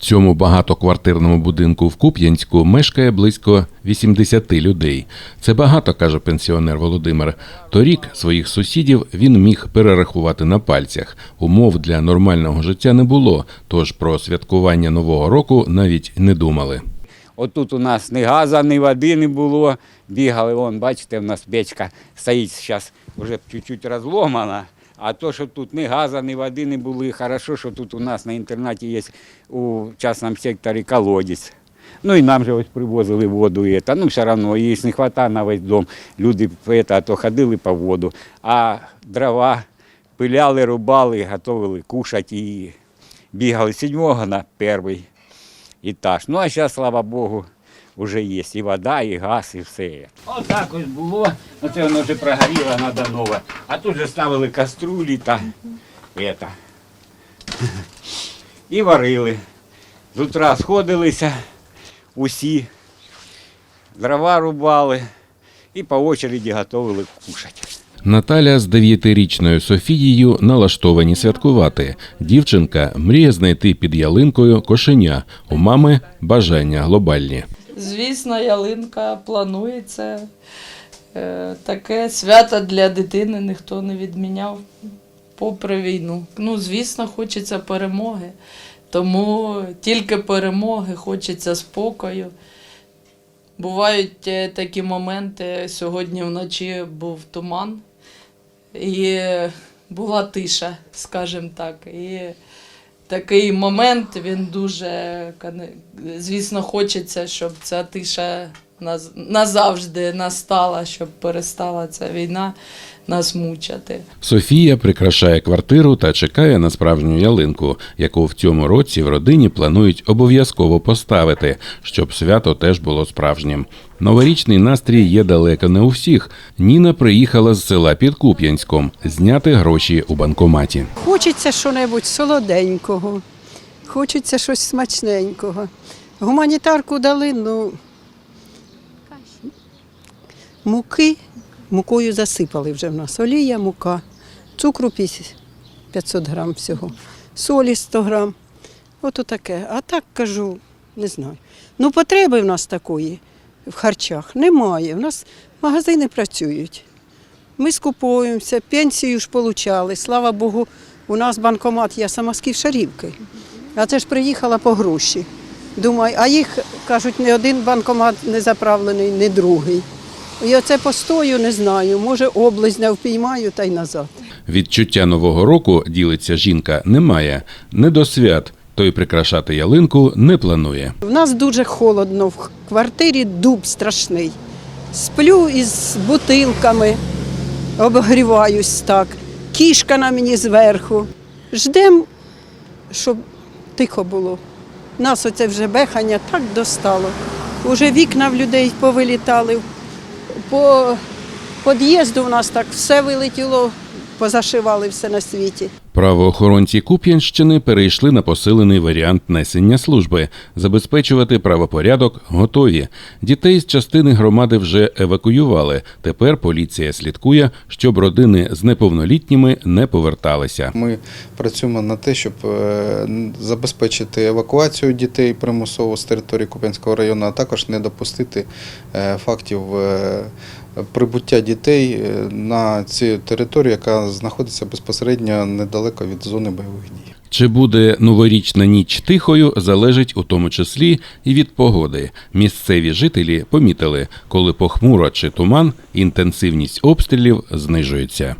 цьому багатоквартирному будинку в Куп'янську мешкає близько 80 людей. Це багато, каже пенсіонер Володимир. Торік своїх сусідів він міг перерахувати на пальцях. Умов для нормального життя не було, тож про святкування нового року навіть не думали. Отут у нас ні газу, ні води не було. Бігали, вон, бачите, у нас печка стоїть зараз вже чуть-чуть розломана. А то, що тут ні газу, ні води не були, хорошо, що тут у нас на інтернаті є у частному секторі колодязь. Ну і нам же ось привозили воду. І це. Ну, все одно, її не вистачає на весь дом. Люди це, а то ходили по воду. А дрова пиляли, рубали, готували кушати і бігали з сьомого на перший етаж. Ну а зараз, слава Богу, вже є і вода, і газ, і все. Отак ось було. Оце воно вже прогоріло, треба нове. А тут же ставили каструлі та это. і варили. З утра сходилися усі, дрова рубали і по очереді готували кушати. Наталя з дев'ятирічною Софією налаштовані святкувати. Дівчинка мріє знайти під ялинкою кошеня. У мами бажання глобальні. Звісно, ялинка планується. Е, Таке свято для дитини ніхто не відміняв попри війну. Ну, звісно, хочеться перемоги. Тому тільки перемоги, хочеться спокою. Бувають е, такі моменти. Сьогодні вночі був туман і була тиша, скажімо так. І такий момент він дуже, звісно, хочеться, щоб ця тиша назавжди настала, щоб перестала ця війна нас мучати. Софія прикрашає квартиру та чекає на справжню ялинку, яку в цьому році в родині планують обов'язково поставити, щоб свято теж було справжнім. Новорічний настрій є далеко не у всіх. Ніна приїхала з села під Куп'янськом зняти гроші у банкоматі. Хочеться щось солоденького, хочеться щось смачненького. Гуманітарку дали, ну муки, мукою засипали вже в нас. Олія, мука, цукру 500 грам всього, солі 100 грам. Ото таке. А так кажу, не знаю. Ну, потреби в нас такої в харчах немає. В нас магазини працюють. Ми скуповуємося, пенсію ж отримали. Слава Богу, у нас банкомат, я сама з Ківшарівки. А це ж приїхала по гроші. Думаю, а їх, кажуть, не один банкомат не заправлений, не другий. І оце постою не знаю. Може, облизня впіймаю та й назад. Відчуття нового року ділиться жінка немає. Не до свят. Той прикрашати ялинку не планує. У нас дуже холодно, в квартирі дуб страшний. Сплю із бутилками, обгріваюсь так. Кішка на мені зверху. Ждем, щоб тихо було. Нас оце вже бехання так достало. Уже вікна в людей повилітали. По під'їзду у нас так все вилетіло, позашивали все на світі. Правоохоронці Куп'янщини перейшли на посилений варіант несення служби. Забезпечувати правопорядок готові. Дітей з частини громади вже евакуювали. Тепер поліція слідкує, щоб родини з неповнолітніми не поверталися. Ми працюємо над те, щоб е, забезпечити евакуацію дітей примусово з території Куп'янського району, а також не допустити е, фактів е, прибуття дітей е, на цю територію, яка знаходиться безпосередньо недалеко від зони бойових дій. Чи буде новорічна ніч тихою, залежить у тому числі і від погоди. Місцеві жителі помітили, коли похмуро чи туман, інтенсивність обстрілів знижується.